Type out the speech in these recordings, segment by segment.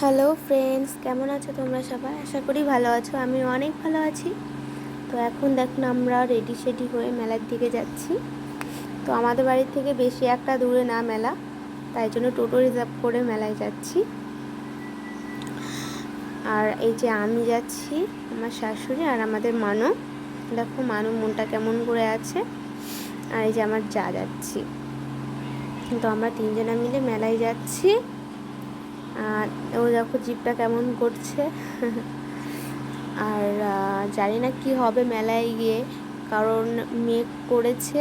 Hello friends, কেমন আছো তোমরা সবাই? আশা করি ভালো আছো। আমি অনেক ভালো আছি। তো এখন দেখুন আমরা রেডি সেডি হয়ে মেলার দিকে যাচ্ছি। তো আমাদের বাড়ির থেকে বেশি একটা দূরে না মেলা, তাই জন্য টোটো রিজার্ভ করে মেলায় যাচ্ছি। আর এই যে আমি যাচ্ছি, আমার শাশুড়ি আর আমাদের মানু। দেখো মানু মনটা কেমন করে আছে। আর এই যে আমার যা যাচ্ছি। তো আমরা তিনজনা মিলে মেলায় যাচ্ছি। আর ও দেখো জিপটা কেমন করছে। আর জানি না কি হবে মেলায় গিয়ে, কারণ মেঘ করেছে,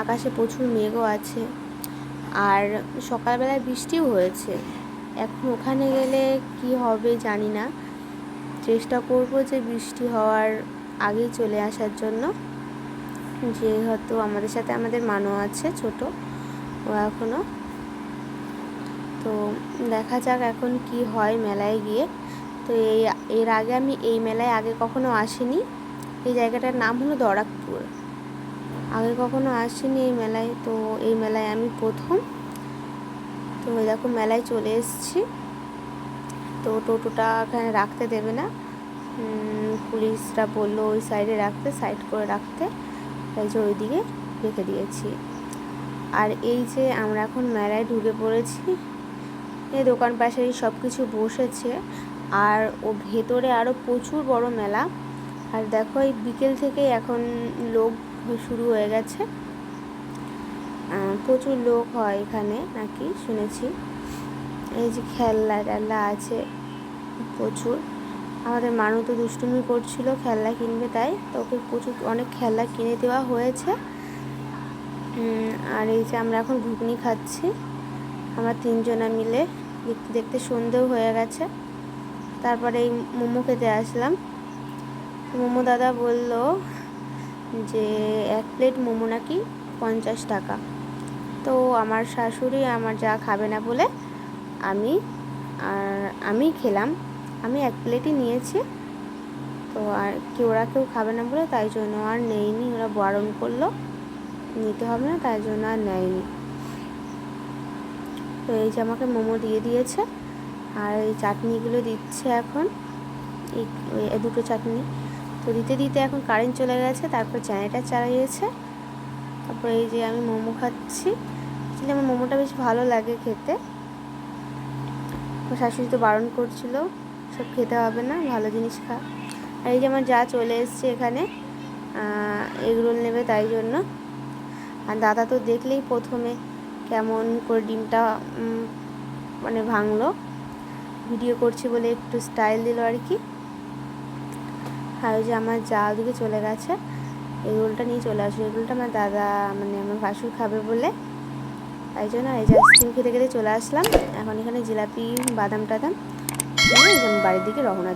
আকাশে প্রচুর মেঘও আছে। আর সকালবেলায় বৃষ্টিও হয়েছে। এখন ওখানে গেলে কি হবে জানি না। চেষ্টা করব যে বৃষ্টি হওয়ার আগেই চলে আসার জন্য। যেহেতু আমাদের সাথে আমাদের মানও আছে, ছোট। ও এখনও তো দেখা যাক এখন কি হয় মেলায় গিয়ে। তো এই, এর আগে আমি এই মেলায় আগে কখনো আসিনি। এই জায়গাটার নাম হলো দরাকপুর। আগে কখনো আসিনি এই মেলায়, তো এই মেলায় আমি প্রথম। তো দেখো মেলায় চলে এসেছি। তো টোটোটা এখানে রাখতে দেবে না। পুলিশরা বলল ওই সাইডে রাখতে, সাইড করে রাখতে। তাই যে ওইদিকে রেখে দিয়েছি। আর এই যে আমরা এখন মেলায় ঢুকে পড়েছি দোকান পাশারি সব কিছু বসেছে। আর ও ভেতরে আরও প্রচুর বড় মেলা। আর দেখো এই বিকেল থেকে এখন লোক শুরু হয়ে গেছে। প্রচুর লোক হয় এখানে নাকি? শুনেছি। এই যে খেলনা টেলনা আছে প্রচুর। আমাদের মানু তো দুষ্টুমি করছিল, খেলনা কিনবে তাই তো ওকে প্রচুর অনেক খেলনা কিনে দেওয়া হয়েছে। আর এই যে আমরা এখন ঘুগনি খাচ্ছি। আমরা তিনজনা মিলে। দেখতে দেখতে সন্ধেও হয়ে গেছে। তারপরে এই মোমো খেতে আসলাম। মোমো দাদা বলল যে, এক প্লেট মোমো নাকি পঞ্চাশ টাকা। তো আমার শাশুড়ি আমার যা খাবে না বলে আমি, আর আমি খেলাম। আমি এক প্লেটই নিয়েছি। তো আর কি, ওরা কেউ খাবে না বলে তাই জন্য আর নেয়নি ওরা বারণ করল। নিতে হবে না, তাই জন্য আর নেয়নি। তো এই যে আমাকে মোমো দিয়ে দিয়েছে, আর এই চাটনিগুলো দিচ্ছে এখন। এই দুটো চাটনি। তো দিতে দিতে এখন কারেন্ট চলে গেছে, তারপর চ্যানেলটা চালিয়েছে। তারপর এই যে আমি মোমো খাচ্ছি। আসলে আমার মোমোটা বেশ ভালো লাগে খেতে। শাশুড়ি তো বারণ করছিল, সব খেতে হবে না, ভালো জিনিস খা। আর এই যে আমার যা চলে এসছে এখানে এগরোল নেবে তাই জন্য। আর দাদা তো দেখলেই প্রথমে। কেমন করে ডিমটা মানে ভাঙলো। ভিডিও করছি বলে একটু স্টাইল দিল আর কি। আর যে আমার যা ওদিকে চলে গেছে, এই রোলটা নিয়ে চলে আসবে এই রোলটা আমার দাদা মানে আমার ভাসুর খাবে বলে। তাই জন্য এই যে আইসক্রিম খেতে খেতে চলে আসলাম। এখন এখানে জিলাপি, বাদাম, টাদাম বাড়ির দিকে রওনা